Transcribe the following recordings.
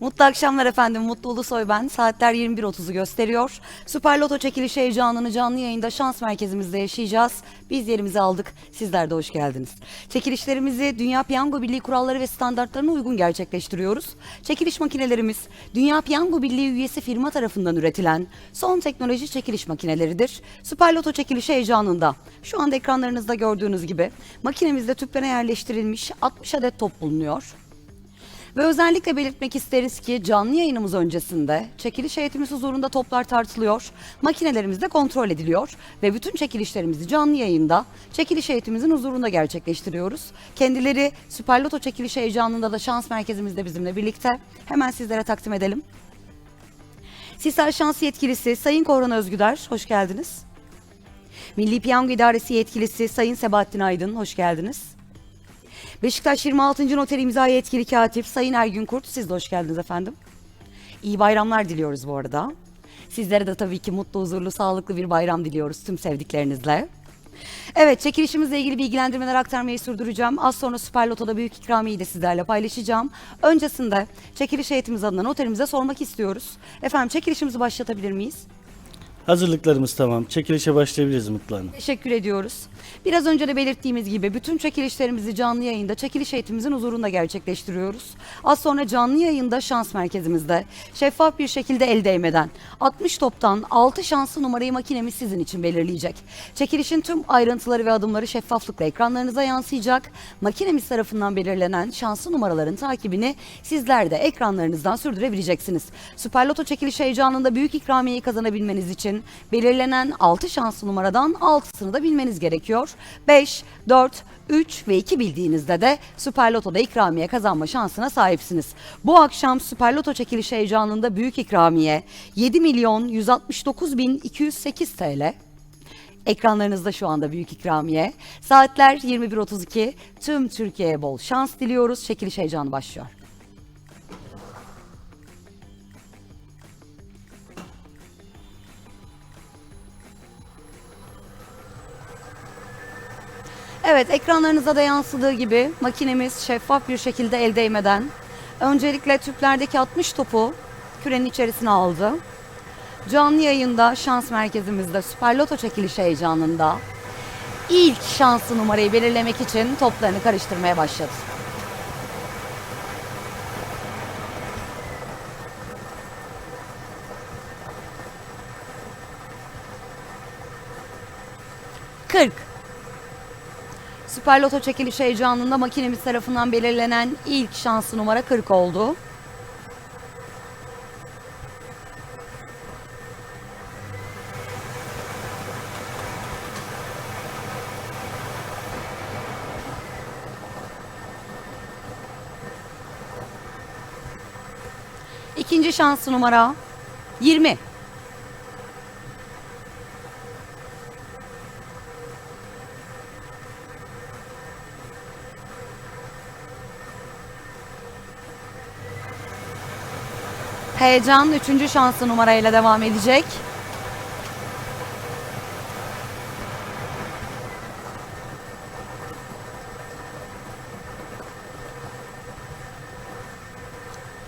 Mutlu akşamlar efendim. Mutlu Ulusoy ben. Saatler 21.30'u gösteriyor. Süper Loto çekilişi heyecanını canlı yayında şans merkezimizde yaşayacağız. Biz yerimizi aldık. Sizler de hoş geldiniz. Çekilişlerimizi Dünya Piyango Birliği kuralları ve standartlarına uygun gerçekleştiriyoruz. Çekiliş makinelerimiz Dünya Piyango Birliği üyesi firma tarafından üretilen son teknoloji çekiliş makineleridir. Süper Loto çekilişi heyecanında şu anda ekranlarınızda gördüğünüz gibi makinemizde tüplere yerleştirilmiş 60 adet top bulunuyor. Ve özellikle belirtmek isteriz ki canlı yayınımız öncesinde çekiliş heyetimiz huzurunda toplar tartılıyor, makinelerimiz de kontrol ediliyor ve bütün çekilişlerimizi canlı yayında çekiliş heyetimizin huzurunda gerçekleştiriyoruz. Kendileri Süper Loto çekiliş heyecanında da şans merkezimizde bizimle birlikte. Hemen sizlere takdim edelim. Sisal Şans Yetkilisi Sayın Korhan Özgüder, hoş geldiniz. Milli Piyango İdaresi Yetkilisi Sayın Sebahattin Aydın, hoş geldiniz. Beşiktaş 26. Noter İmza Yetkili Katip Sayın Ergün Kurt, siz de hoş geldiniz efendim. İyi bayramlar diliyoruz bu arada. Sizlere de tabii ki mutlu, huzurlu, sağlıklı bir bayram diliyoruz tüm sevdiklerinizle. Evet, çekilişimizle ilgili bilgilendirmeler aktarmayı sürdüreceğim. Az sonra Süper Loto'da büyük ikramiyeyi de sizlerle paylaşacağım. Öncesinde çekiliş heyetimiz adına noterimize sormak istiyoruz. Efendim çekilişimizi başlatabilir miyiz? Hazırlıklarımız tamam. Çekilişe başlayabiliriz Mutlu Hanım. Teşekkür ediyoruz. Biraz önce de belirttiğimiz gibi bütün çekilişlerimizi canlı yayında çekiliş eğitimimizin huzurunda gerçekleştiriyoruz. Az sonra canlı yayında şans merkezimizde şeffaf bir şekilde el değmeden 60 toptan 6 şanslı numarayı makinemiz sizin için belirleyecek. Çekilişin tüm ayrıntıları ve adımları şeffaflıkla ekranlarınıza yansıyacak. Makinemiz tarafından belirlenen şanslı numaraların takibini sizler de ekranlarınızdan sürdürebileceksiniz. Süper Loto çekiliş heyecanında büyük ikramiyeyi kazanabilmeniz için belirlenen 6 şanslı numaradan 6'sını da bilmeniz gerekiyor. 5, 4, 3 ve 2 bildiğinizde de Süper Loto'da ikramiye kazanma şansına sahipsiniz. Bu akşam Süper Loto çekiliş heyecanında büyük ikramiye 7 milyon 169 bin 208 TL. Ekranlarınızda şu anda büyük ikramiye. Saatler 21.32. Tüm Türkiye'ye bol şans diliyoruz. Çekiliş heyecanı başlıyor. Evet ekranlarınıza da yansıdığı gibi makinemiz şeffaf bir şekilde el değmeden öncelikle tüplerdeki 60 topu kürenin içerisine aldı. Canlı yayında şans merkezimizde Süper Loto çekilişi heyecanında ilk şanslı numarayı belirlemek için toplarını karıştırmaya başladı. Kırk. Süper Loto çekilişi heyecanında makinemiz tarafından belirlenen ilk şanslı numara 40 oldu. İkinci şanslı numara 20. Heyecan üçüncü şanslı numarayla devam edecek.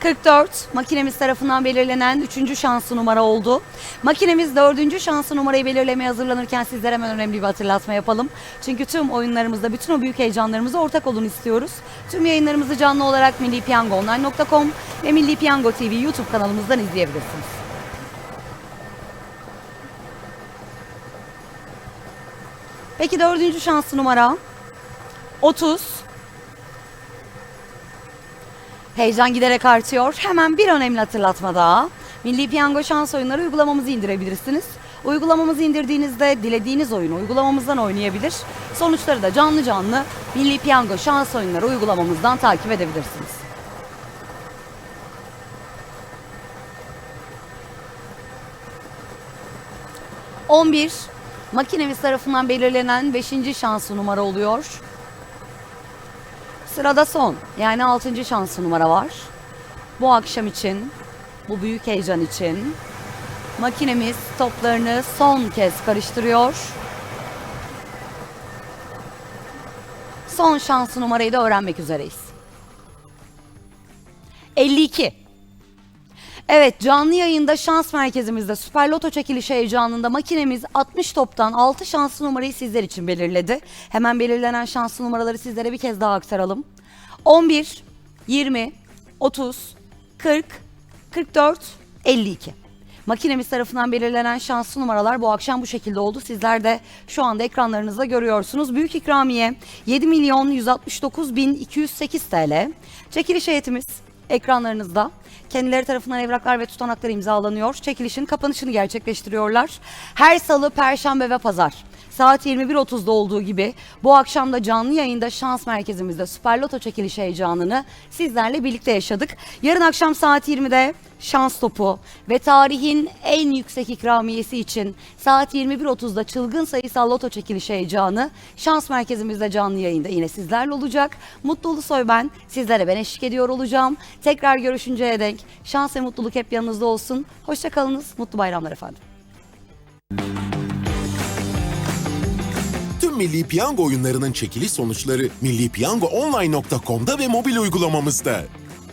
...44 makinemiz tarafından belirlenen üçüncü şanslı numara oldu. Makinemiz dördüncü şanslı numarayı belirlemeye hazırlanırken sizlere hemen önemli bir hatırlatma yapalım. Çünkü tüm oyunlarımızda bütün o büyük heyecanlarımıza ortak olun istiyoruz. Tüm yayınlarımızı canlı olarak millipiyangoonline.com ve Milli Piyango TV YouTube kanalımızdan izleyebilirsiniz. Peki dördüncü şanslı numara 30. Heyecan giderek artıyor. Hemen bir önemli hatırlatma daha. Milli Piyango şans oyunları uygulamamızı indirebilirsiniz. Uygulamamızı indirdiğinizde dilediğiniz oyunu uygulamamızdan oynayabilir. Sonuçları da canlı canlı Milli Piyango şans oyunları uygulamamızdan takip edebilirsiniz. On bir makinemiz tarafından belirlenen 5. şanslı numara oluyor. Sırada son yani 6. şanslı numara var. Bu akşam için, bu büyük heyecan için makinemiz toplarını son kez karıştırıyor. Son şanslı numarayı da öğrenmek üzereyiz. 52. Evet canlı yayında şans merkezimizde Süper Loto çekilişi heyecanında makinemiz 60 toptan 6 şanslı numarayı sizler için belirledi. Hemen belirlenen şanslı numaraları sizlere bir kez daha aktaralım. 11, 20, 30, 40, 44, 52. Makinemiz tarafından belirlenen şanslı numaralar bu akşam bu şekilde oldu. Sizler de şu anda ekranlarınızda görüyorsunuz. Büyük ikramiye 7 milyon 169 bin 208 TL. Çekiliş heyetimiz ekranlarınızda. Kendileri tarafından evraklar ve tutanaklar imzalanıyor. Çekilişin kapanışını gerçekleştiriyorlar. Her salı, perşembe ve pazar. Saat 21.30'da olduğu gibi bu akşam da canlı yayında şans merkezimizde Süper Loto çekilişi heyecanını sizlerle birlikte yaşadık. Yarın akşam saat 20'de şans topu ve tarihin en yüksek ikramiyesi için saat 21.30'da çılgın sayısal loto çekilişi heyecanı şans merkezimizde canlı yayında yine sizlerle olacak. Mutlu Ulusoy ben. Sizlere ben eşlik ediyor olacağım. Tekrar görüşünceye dek şans ve mutluluk hep yanınızda olsun. Hoşçakalınız. Mutlu bayramlar efendim. Tüm Milli Piyango oyunlarının çekiliş sonuçları millipiyangoonline.com'da ve mobil uygulamamızda.